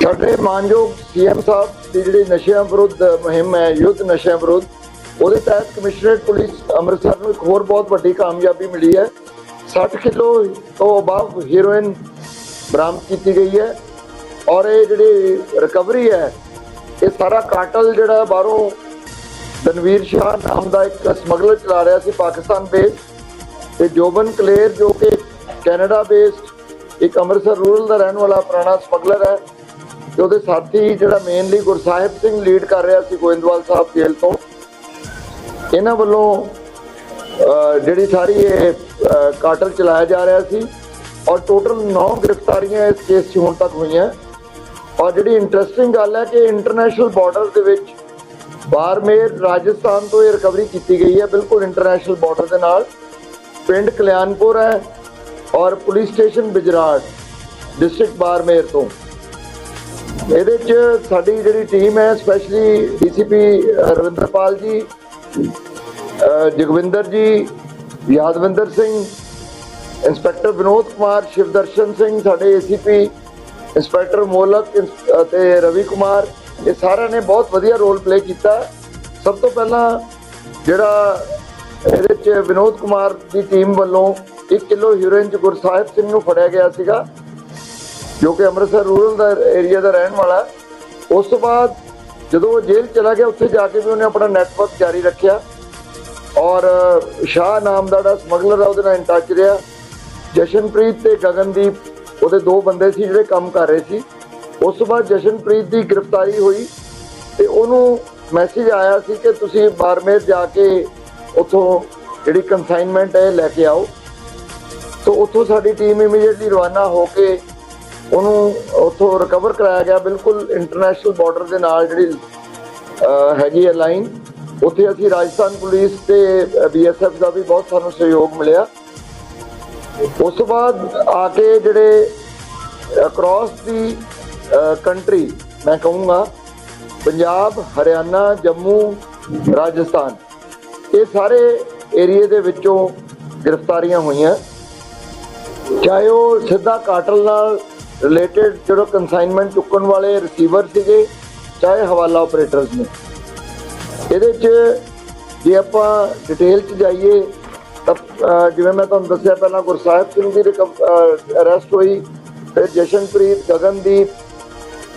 ਸਾਡੇ ਮਾਨਯੋਗ ਸੀਐਮ ਸਾਹਿਬ ਦੀ ਜਿਹੜੀ ਨਸ਼ਿਆਂ ਵਿਰੁੱਧ ਮੁਹਿੰਮ ਹੈ ਯੁੱਧ ਨਸ਼ਿਆਂ ਵਿਰੁੱਧ ਉਹਦੇ ਤਹਿਤ ਕਮਿਸ਼ਨਰੇਟ ਪੁਲਿਸ ਅੰਮ੍ਰਿਤਸਰ ਨੂੰ ਇੱਕ ਹੋਰ ਬਹੁਤ ਵੱਡੀ ਕਾਮਯਾਬੀ ਮਿਲੀ ਹੈ। 60 ਕਿਲੋ ਤੋਂ ਅਬਵ ਹੀਰੋਇਨ ਬਰਾਮਦ ਕੀਤੀ ਗਈ ਹੈ ਔਰ ਇਹ ਜਿਹੜੀ ਰਿਕਵਰੀ ਹੈ, ਇਹ ਸਾਰਾ ਕਾਟਲ ਜਿਹੜਾ ਬਾਹਰੋਂ ਤਨਵੀਰ ਸ਼ਾਹ ਨਾਮ ਦਾ ਇੱਕ ਸਮਗਲਰ ਚਲਾ ਰਿਹਾ ਸੀ ਪਾਕਿਸਤਾਨ ਬੇਸਡ ਤੇ ਜੋਬਨ ਕਲੇਰ ਜੋ ਕਿ ਕੈਨੇਡਾ ਬੇਸਡ ਇੱਕ ਅੰਮ੍ਰਿਤਸਰ ਰੂਰਲ ਦਾ ਰਹਿਣ ਵਾਲਾ ਪੁਰਾਣਾ ਸਮਗਲਰ ਹੈ, ਤੇ ਉਹਦੇ ਸਾਥੀ ਜਿਹੜਾ ਮੇਨਲੀ ਗੁਰਸਾਹਿਬ ਸਿੰਘ ਲੀਡ ਕਰ ਰਿਹਾ ਸੀ ਗੋਇੰਦਵਾਲ ਸਾਹਿਬ ਜੇਲ੍ਹ ਤੋਂ। ਇਹਨਾਂ ਵੱਲੋਂ ਜਿਹੜੀ ਸਾਰੀ ਇਹ ਅਹ, ਕਾਟਲ ਚਲਾਇਆ ਜਾ ਰਿਹਾ ਸੀ ਔਰ ਟੋਟਲ 9 ਗ੍ਰਿਫਤਾਰੀਆਂ ਇਸ ਕੇਸ 'ਚ ਹੁਣ ਤੱਕ ਹੋਈਆਂ। ਔਰ ਜਿਹੜੀ ਇੰਟਰਸਟਿੰਗ ਗੱਲ ਹੈ ਕਿ ਇੰਟਰਨੈਸ਼ਨਲ ਬਾਰਡਰ ਦੇ ਵਿੱਚ ਬਾਰਮੇਰ ਰਾਜਸਥਾਨ ਤੋਂ ਇਹ ਰਿਕਵਰੀ ਕੀਤੀ ਗਈ ਹੈ ਬਿਲਕੁਲ ਇੰਟਰਨੈਸ਼ਨਲ ਬਾਰਡਰ ਦੇ ਨਾਲ। ਪਿੰਡ ਕਲਿਆਣਪੁਰ ਹੈ ਔਰ police station Bijrad district Barmer ਤੋਂ। ਇਹਦੇ 'ਚ ਸਾਡੀ ਜਿਹੜੀ ਟੀਮ ਹੈ specially DCP Ravinderpal ji Jagvinder ji, Yadvinder Singh, inspector Vinod Kumar, Shivdarshan Singh, ਸਾਡੇ ਏਸੀਪੀ ਇੰਸਪੈਕਟਰ ਮੋਲਕ ਇੰਸ- ਅਤੇ ਰਵੀ ਕੁਮਾਰ, ਇਹ ਸਾਰਿਆਂ ਨੇ ਬਹੁਤ ਵਧੀਆ ਰੋਲ ਪਲੇ ਕੀਤਾ। ਸਭ ਤੋਂ ਪਹਿਲਾਂ ਜਿਹੜਾ ਇਹਦੇ 'ਚ ਵਿਨੋਦ ਕੁਮਾਰ ਦੀ ਟੀਮ ਵੱਲੋਂ 1 ਕਿਲੋ ਹੀਰੋਇਨ 'ਚ ਗੁਰਸਾਹਿਬ ਸਿੰਘ ਨੂੰ ਫੜਿਆ ਗਿਆ ਸੀਗਾ, ਜੋ ਕਿ ਅੰਮ੍ਰਿਤਸਰ ਰੂਰਲ ਦਾ ਏਰੀਆ ਦਾ ਰਹਿਣ ਵਾਲਾ। ਉਸ ਤੋਂ ਬਾਅਦ ਜਦੋਂ ਉਹ ਜੇਲ੍ਹ ਚਲਾ ਗਿਆ, ਉੱਥੇ ਜਾ ਕੇ ਵੀ ਉਹਨੇ ਆਪਣਾ ਨੈਟਵਰਕ ਜਾਰੀ ਰੱਖਿਆ ਔਰ ਸ਼ਾਹ ਨਾਮ ਦਾ ਜਿਹੜਾ ਸਮਗਲਰ ਆ, ਉਹਦੇ ਨਾਲ ਇਨਟੱਚ ਰਿਹਾ। ਜਸ਼ਨਪ੍ਰੀਤ ਤੇ ਗਗਨਦੀਪ, ਉਹਦੇ ਦੋ ਬੰਦੇ ਸੀ ਜਿਹੜੇ ਕੰਮ ਕਰ ਰਹੇ ਸੀ। ਉਸ ਤੋਂ ਬਾਅਦ ਜਸ਼ਨਪ੍ਰੀਤ ਦੀ ਗ੍ਰਿਫਤਾਰੀ ਹੋਈ ਤੇ ਉਹਨੂੰ ਮੈਸੇਜ ਆਇਆ ਸੀ ਕਿ ਤੁਸੀਂ ਬਾਰਮੇਰ ਜਾ ਕੇ ਉੱਥੋਂ ਜਿਹੜੀ ਕਨਸਾਈਨਮੈਂਟ ਹੈ ਇਹ ਲੈ ਕੇ ਆਓ। ਤੋਂ ਉੱਥੋਂ ਸਾਡੀ ਟੀਮ ਇਮੀਡੀਏਟਲੀ ਰਵਾਨਾ ਹੋ ਕੇ ਉਹਨੂੰ ਉੱਥੋਂ ਰਿਕਵਰ ਕਰਾਇਆ ਗਿਆ, ਬਿਲਕੁਲ ਇੰਟਰਨੈਸ਼ਨਲ ਬਾਰਡਰ ਦੇ ਨਾਲ ਜਿਹੜੀ ਹੈਗੀ ਹੈ ਲਾਈਨ ਉੱਥੇ ਅਸੀਂ ਰਾਜਸਥਾਨ ਪੁਲਿਸ ਤੇ ਬੀਐਸਐਫ ਦਾ ਵੀ ਬਹੁਤ ਸਾਨੂੰ ਸਹਿਯੋਗ ਮਿਲਿਆ। ਉਸ ਤੋਂ ਬਾਅਦ ਆ ਕੇ ਜਿਹੜੇ ਅਕ੍ਰੋਸ ਦੀ ਕੰਟਰੀ ਮੈਂ ਕਹੂੰਗਾ, ਪੰਜਾਬ, ਹਰਿਆਣਾ, ਜੰਮੂ, ਰਾਜਸਥਾਨ, ਇਹ ਸਾਰੇ ਏਰੀਏ ਦੇ ਵਿੱਚੋਂ ਗ੍ਰਿਫਤਾਰੀਆਂ ਹੋਈਆਂ। ਚਾਹੇ ਉਹ ਸਿੱਧਾ ਕਾਟਲ ਨਾਲ ਰਿਲੇਟਡ ਜਿਹੜਾ ਕਨਸਾਈਨਮੈਂਟ ਚੁੱਕਣ ਵਾਲੇ ਰਿਸੀਵਰ ਸੀਗੇ, ਚਾਹੇ ਹਵਾਲਾ ਆਪਰੇਟਰਸ ਨੇ। ਇਹਦੇ 'ਚ ਜੇ ਆਪਾਂ ਡਿਟੇਲ 'ਚ ਜਾਈਏ, ਤਾਂ ਜਿਵੇਂ ਮੈਂ ਤੁਹਾਨੂੰ ਦੱਸਿਆ ਪਹਿਲਾਂ ਗੁਰਸਾਹਿਬ ਸਿੰਘ ਦੀ ਅਰੈਸਟ ਹੋਈ, ਫਿਰ ਜਸ਼ਨਪ੍ਰੀਤ, ਗਗਨਦੀਪ,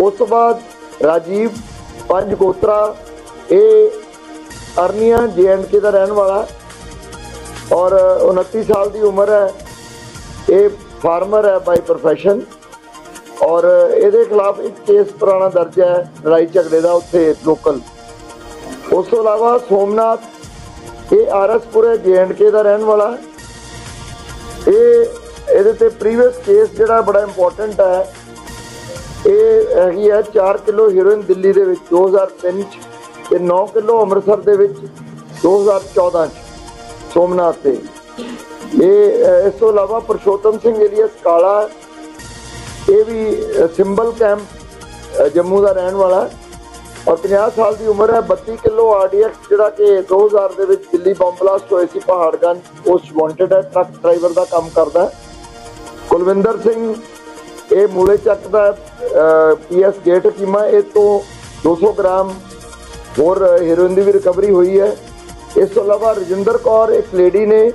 ਉਸ ਤੋਂ ਬਾਅਦ ਰਾਜੀਵ, ਪੰਜ ਗੋਤਰਾ, ਇਹ ਅਰਨੀਆ ਕੇ ਦਾ ਰਹਿਣ ਵਾਲਾ, ਔਰ 29 ਸਾਲ ਦੀ ਉਮਰ ਹੈ, ਇਹ ਫਾਰਮਰ ਹੈ ਬਾਈ ਪ੍ਰੋਫੈਸ਼ਨ ਔਰ ਇਹਦੇ ਖਿਲਾਫ ਇੱਕ ਕੇਸ ਪੁਰਾਣਾ ਦਰਜ ਹੈ, ਲੜਾਈ ਝਗੜੇ ਦਾ ਉੱਥੇ ਲੋਕਲ। ਉਸ ਤੋਂ ਇਲਾਵਾ ਸੋਮਨਾਥ, ਇਹ ਆਰਐਸਪੁਰੇ ਕੇ ਦਾ ਰਹਿਣ ਵਾਲਾ ਇਹ, ਇਹਦੇ ਤੇ ਪ੍ਰੀਵੀਅਸ ਕੇਸ ਜਿਹੜਾ ਬੜਾ ਇੰਪੋਰਟੈਂਟ ਹੈ, ਇਹ ਹੈਗੀ ਹੈ 4 ਕਿਲੋ ਹੀਰੋਇਨ ਦਿੱਲੀ ਦੇ ਵਿੱਚ 2003 ਚ, ਤੇ 9 ਕਿਲੋ ਅੰਮ੍ਰਿਤਸਰ ਦੇ ਵਿੱਚ 2014 ਚ, ਸੋਮਨਾਥ ਤੇ ਇਹ, ਇਸ ਤੋਂ ਇਲਾਵਾ ਪਰਸ਼ੋਤਮ ਸਿੰਘ ਏਲੀਅਸ ਕਾਲਾ ਇਹ ਵੀ ਸਿੰਬਲ ਕੈਂਪ ਜੰਮੂ ਦਾ ਰਹਿਣ ਵਾਲਾ ਔਰ 50 ਸਾਲ ਦੀ ਉਮਰ ਹੈ 32 ਕਿਲੋ ਆਰਡੀਐਕਸ ਜਿਹੜਾ ਕਿ 2000 ਦੇ ਵਿੱਚ ਦਿੱਲੀ ਬੰਬ ਬਲਾਸਟ ਹੋਏ ਸੀ ਪਹਾੜਗੰਜ ਉਸ ਵਾਂਟਡ ਹੈ, ਟਰੱਕ ਡਰਾਈਵਰ ਦਾ ਕੰਮ ਕਰਦਾ ਕੁਲਵਿੰਦਰ ਸਿੰਘ, ਇਹ ਮੂਲੇ ਚੱਕ ਦਾ ਪੀਐਸ ਗੇਟ ਕੀਮਾ ਇਹ ਤੋਂ 200 ਗ੍ਰਾਮ ਹੋਰ ਹੀਰੋਇਨ ਦੀ ਵੀ ਰਿਕਵਰੀ ਹੋਈ ਹੈ। ਇਸ ਤੋਂ ਇਲਾਵਾ ਰਜਿੰਦਰ ਕੌਰ, ਇੱਕ ਲੇਡੀ ਨੇ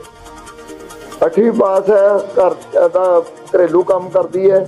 8ਵੀਂ ਪਾਸ ਹੈ, ਘਰ ਦਾ ਘਰੇਲੂ ਕੰਮ ਕਰਦੀ ਹੈ।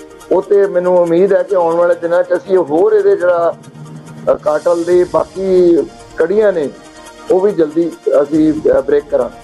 ਉਹ ਤੇ ਮੈਨੂੰ ਉਮੀਦ ਹੈ ਕਿ ਆਉਣ ਵਾਲੇ ਦਿਨਾਂ 'ਚ ਅਸੀਂ ਹੋਰ ਇਹਦੇ ਜਿਹੜਾ ਕਾਟਲ ਦੀ ਬਾਕੀ ਕੜੀਆਂ ਨੇ, ਉਹ ਵੀ ਜਲਦੀ ਅਸੀਂ ਬ੍ਰੇਕ ਕਰਾਂਗੇ।